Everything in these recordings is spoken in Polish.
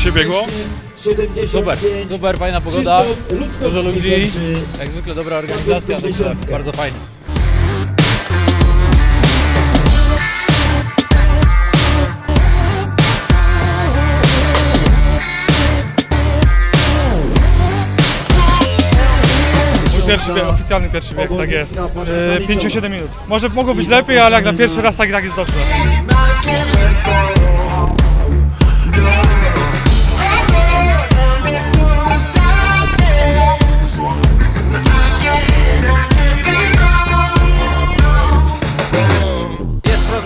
się biegło? Super, super, fajna pogoda, dużo ludzi, jak zwykle dobra organizacja, także bardzo fajnie. Mój pierwszy bieg, oficjalny pierwszy bieg, tak jest. E, 5-7 minut. Może mogło być lepiej, ale jak na pierwszy raz tak, tak jest dobrze.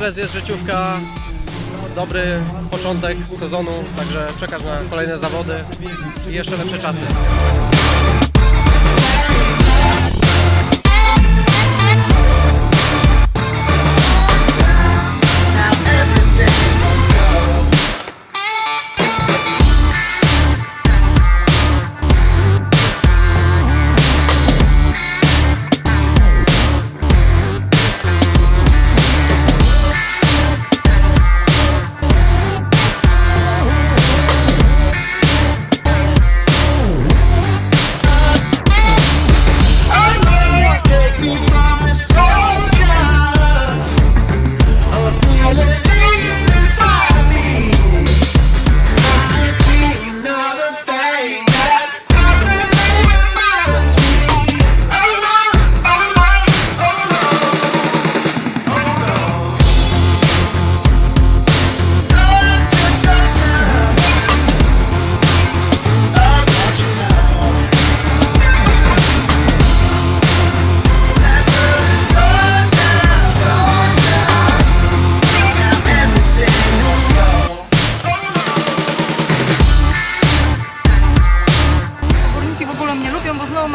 Progres, jest życiówka, dobry początek sezonu, także czekasz na kolejne zawody i jeszcze lepsze czasy.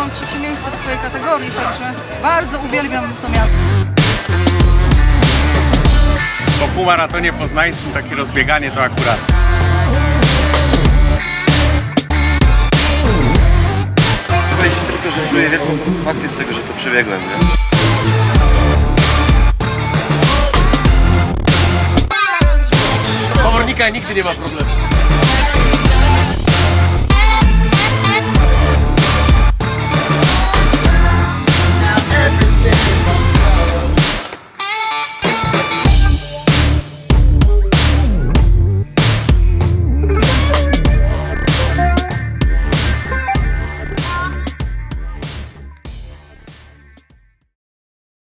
Mam trzecie miejsce w swojej kategorii, także bardzo uwielbiam to miasto. Po półmaratonie poznańskim takie rozbieganie to akurat. powiedzieć tylko, że czuję wielką satysfakcję z tego, że to przebiegłem, nie? Komornika nigdy nie ma problemu.